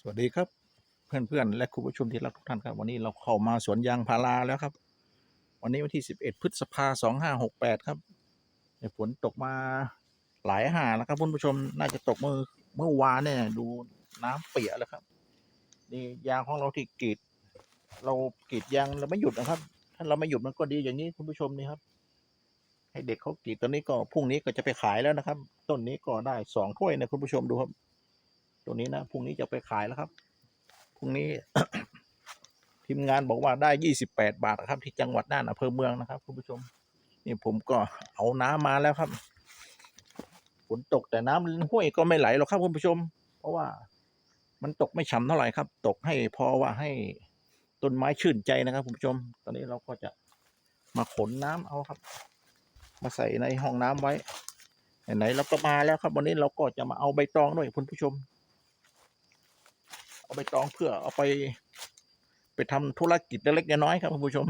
สวัสดีครับ เพื่อนๆและคุณผู้ชมที่รักทุกท่านครับ วันนี้เราเข้ามาสวนยางพาราแล้วครับ วันนี้วันที่ 11 พฤษภาสองห้าหกแปดครับฝนตกมาหลายหาแล้วครับคุณผู้ชมน่าจะตกเมื่อเมื่อวานเนี่ยดูน้ำเปียกแล้วครับนี่ยางของเราที่กรีด เรากรีดยางเราไม่หยุดนะครับ ถ้าเราไม่หยุดมันก็ดีอย่างนี้คุณผู้ชมนี่ครับ ให้เด็กเขากรีดตอนนี้ก็พรุ่งนี้ก็จะไปขายแล้วนะครับ ต้นนี้ก็ได้สองถ้วยนะคุณผู้ชมดูครับ ตัวนี้นะพรุ่งนี้จะไปขายแล้วครับพรุ่งนี้ ทีมงานบอกว่าได้ยี่สิบแปดบาทครับ ที่จังหวัดน่านอำเภอเมืองนะครับคุณผู้ชม นี่ผมก็เอาน้ำมาแล้วครับฝนตกแต่น้ำห้วยก็ไม่ไหลหรอกครับคุณผู้ชม เพราะว่ามันตกไม่ฉ่ำเท่าไหร่ครับ ตกให้พอว่าให้ต้นไม้ชื่นใจนะครับคุณผู้ชม ตอนนี้เราก็จะมาขนน้ำเอาครับ มาใส่ในห้องน้ำไว้ไหนๆเราก็มาแล้วครับ วันนี้เราก็จะมาเอาใบตองด้วยคุณผู้ชม เอาไปตองเพื่อเอาไป ไปทำธุรกิจเล็กๆน้อยๆครับคุณผู้ชม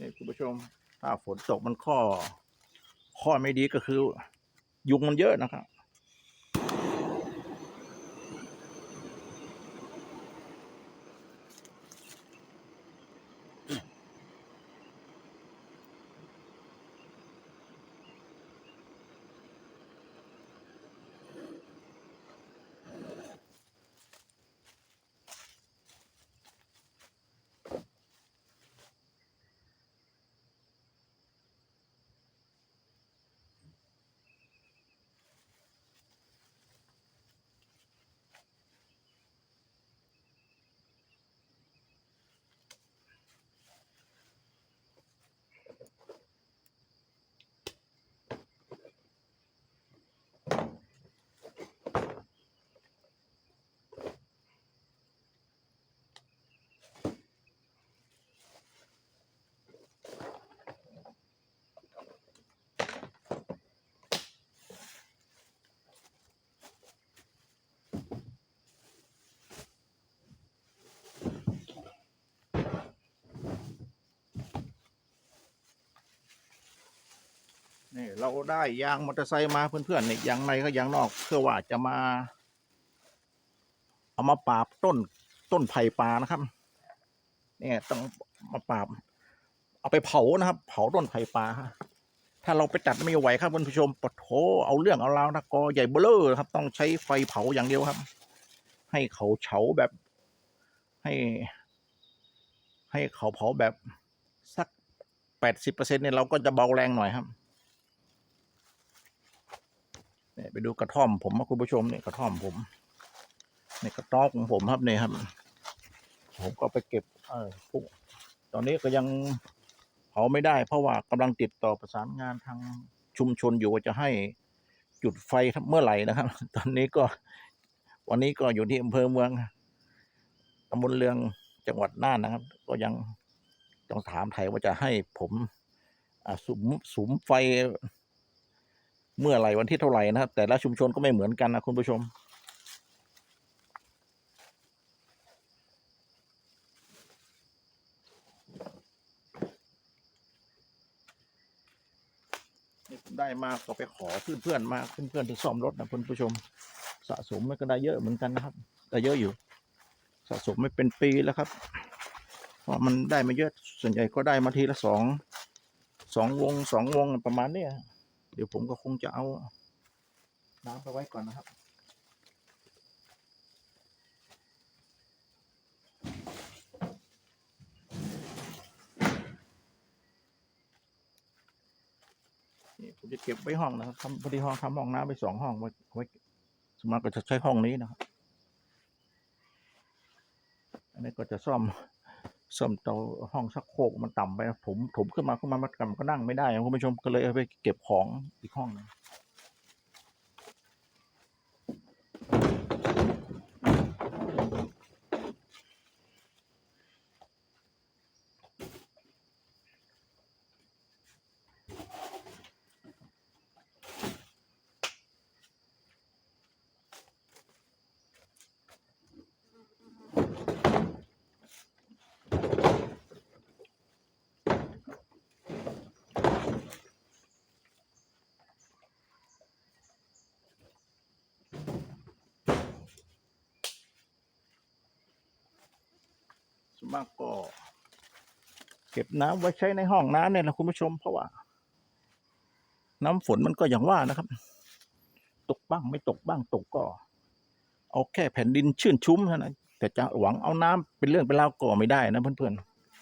นี่คุณผู้ชม ถ้าฝนตกมันข้อ ข้อไม่ดีก็คือ ยุงมันเยอะนะครับ นี่เราได้ยางมอเตอร์ไซค์มาเพื่อนๆเนี่ยยางในก็ยางนอกเพื่อว่าจะมา เอามาปราบต้นต้นไผ่ป่านะครับ เนี่ยต้องมาปราบ เอาไปเผานะครับ เผาต้นไผ่ป่าถ้าเราไปตัดไม่ไหวครับคุณผู้ชมปะโถเอาเรื่องเอาราวนะกอใหญ่เบ้อเลอครับ ต้องใช้ไฟเผาอย่างเดียวครับ ให้เขาเฉาแบบให้ ให้เขาเผาแบบสักแปดสิบเปอร์เซ็นเนี่ยเราก็จะเบาแรงหน่อยครับ เนี่ย ไปดูกระท่อมผมนะคุณผู้ชมเนี่ยกระท่อมผมเนี่ยกระต๊อบของผมครับเนี่ยครับ ผมก็ไปเก็บ เออพวกตอนนี้ก็ยังเผาไม่ได้ เพราะว่ากำลังติดต่อประสานงานทางชุมชนอยู่ว่าจะให้จุดไฟเมื่อไหร่นะครับ ตอนนี้ก็วันนี้ก็อยู่ที่อำเภอเมืองตำบลเรืองจังหวัดน่านนะครับ ก็ยังต้องถามไทยว่าจะให้ผมสุมสุมไฟ เมื่อไหร่วันที่เท่าไหร่นะครับ แต่ละชุมชนก็ไม่เหมือนกันนะคุณผู้ชม นี่ผมได้มากก็ไปขอเพื่อนๆมาเพื่อนๆที่ซ่อมรถนะคุณผู้ชม สะสมมันก็ได้เยอะเหมือนกันนะครับได้เยอะอยู่ สะสมไม่เป็นปีแล้วครับเพราะมันได้มาเยอะส่วนใหญ่ก็ได้มาทีละสองสองวงสองวงประมาณเนี้ย ดี๋ยวผมก็คงจะเอา น้ำไปไว้ก่อนนะครับ นี่ผมจะเก็บไว้ห้องนะครับทำพอดีห้องทำห้องน้ำไปสองห้องไว้ไว้สมมติก็จะใช้ห้องนี้นะครับ อันนี้ก็จะซ่อม ซ่อมเตาห้องชักโครกมันต่ำไปผมถมขึ้นมาขึ้นมามันกำก็นั่งไม่ได้คุณผู้ชมก็เลยเอาไปเก็บของอีกห้องหนึง มากก็ เก็บน้ำไว้ใช้ในห้องน้ำเนี่ยนะคุณผู้ชม เพราะว่า น้ำฝนมันก็อย่างว่านะครับ ตกบ้างไม่ตกบ้างตกก็ เอาแค่แผ่นดินชื่นชุ่มเท่านั้นแต่จะหวังเอาน้ำเป็นเรื่องเป็นราวก็ไม่ได้นะเพื่อน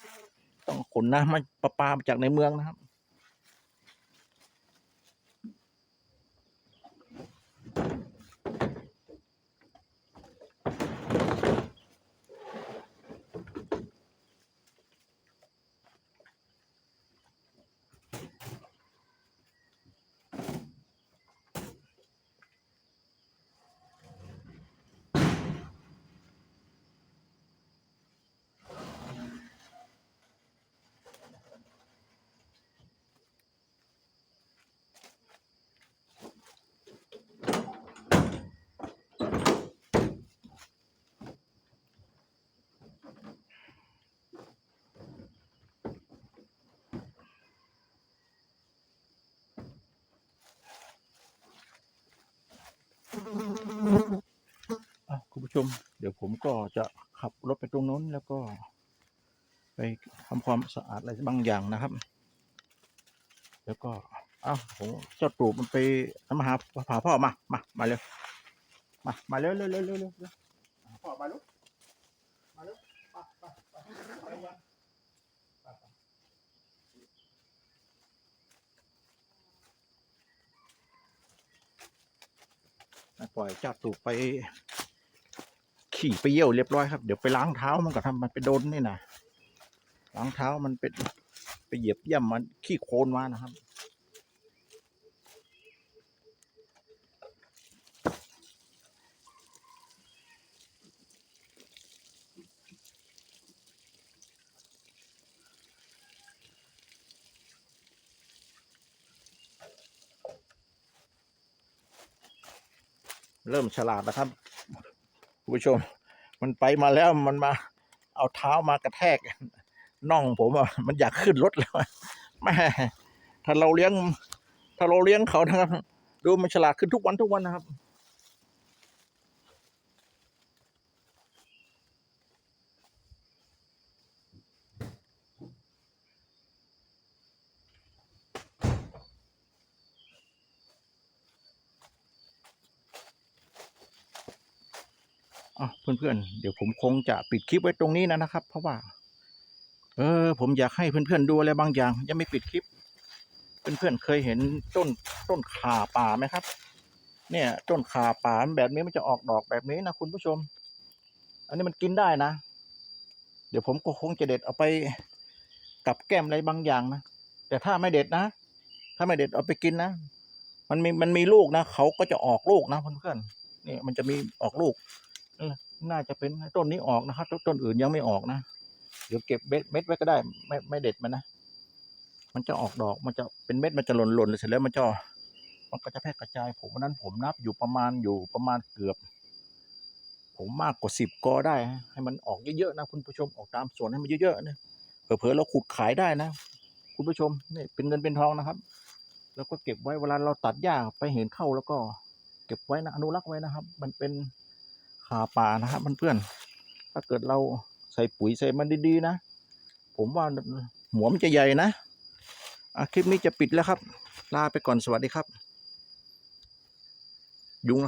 ๆต้องขนน้ำมาประปามาจากในเมืองนะครับ คุณผู้ชม เดี๋ยวผมก็จะขับรถไปตรงนู้นแล้วก็ ไปทำความสะอาดอะไรบางอย่างนะครับ แล้วก็อ้าวผมเจ้าตูบมันไปมาหาพาพ่อมา มา มาเร็ว มา มาเร็วเร็วเร็วเร็วเร็วเร็วหาพ่อมาลูกมาเร็วไปไปไปไปยังไปไปให้ ปล่อยเจ้าตูบไปขี่ไปเยี่ยวเรียบร้อยครับ เดี๋ยวไปล้างเท้ามันก็ทำมันไปโดนนี่นะล้างเท้ามันเป็นไปเหยียบย่ำมันขี้โคลนมานะครับ เริ่มฉลาดนะครับคุณผู้ชม มันไปมาแล้วมันมา เอาเท้ามากระแทกน่องผมอะมันอยากขึ้นรถแล้วแม่ถ้าเราเลี้ยง ถ้าเราเลี้ยงเขานะครับ ดูมันฉลาดขึ้นทุกวันทุกวันนะครับ อะเพื่อนๆ เดี๋ยวผมคงจะปิดคลิปไว้ตรงนี้นะนะครับ เพราะว่า เออ ผมอยากให้เพื่อนๆดูอะไรบางอย่าง ยังไม่ปิดคลิป เพื่อนๆเคยเห็นต้นต้นข่าป่าไหมครับ เนี่ย ต้นข่าป่าแบบนี้มันจะออกดอกแบบนี้นะคุณผู้ชม อันนี้มันกินได้นะ เดี๋ยวผมก็คงจะเด็ดเอาไปกับแก้มอะไรบางอย่างนะแต่ถ้าไม่เด็ดนะ ถ้าไม่เด็ดเอาไปกินนะมันมีมันมีลูกนะเขาก็จะออกลูกนะเพื่อนๆนี่มันจะมีออกลูก น่าจะเป็นต้นนี้ออกนะครับต้นอื่นยังไม่ออกนะเดี๋ยวเก็บเม็ดเม็ดไว้ก็ได้ ไม่ไม่เด็ดมันนะมันจะออกดอกมันจะเป็นเม็ดมันจะหล่นหล่นเสร็จแล้วมันจะมันก็จะแพร่กระจายผมวันนั้นผมนับอยู่ประมาณอยู่ประมาณเกือบ ผมมากกว่าสิบกอได้ ให้มันออกเยอะๆนะคุณผู้ชมออกตามสวนให้มันเยอะๆนะเผลอๆเราขุดขายได้นะ คุณผู้ชมนี่เป็นเงินเป็นทองนะครับ แล้วก็เก็บไว้เวลาเราตัดหญ้าไปเห็นเข้าแล้วก็ เก็บไว้นะอนุรักษ์ไว้นะครับ มันเป็น ขาป่านะครับเพื่อนๆถ้าเกิดเราใส่ปุ๋ยใส่มันดีๆนะ ผมว่าหัวมันจะใหญ่นะะคลิปนี้จะปิดแล้วครับ ลาไปก่อนสวัสดีครับ ยุง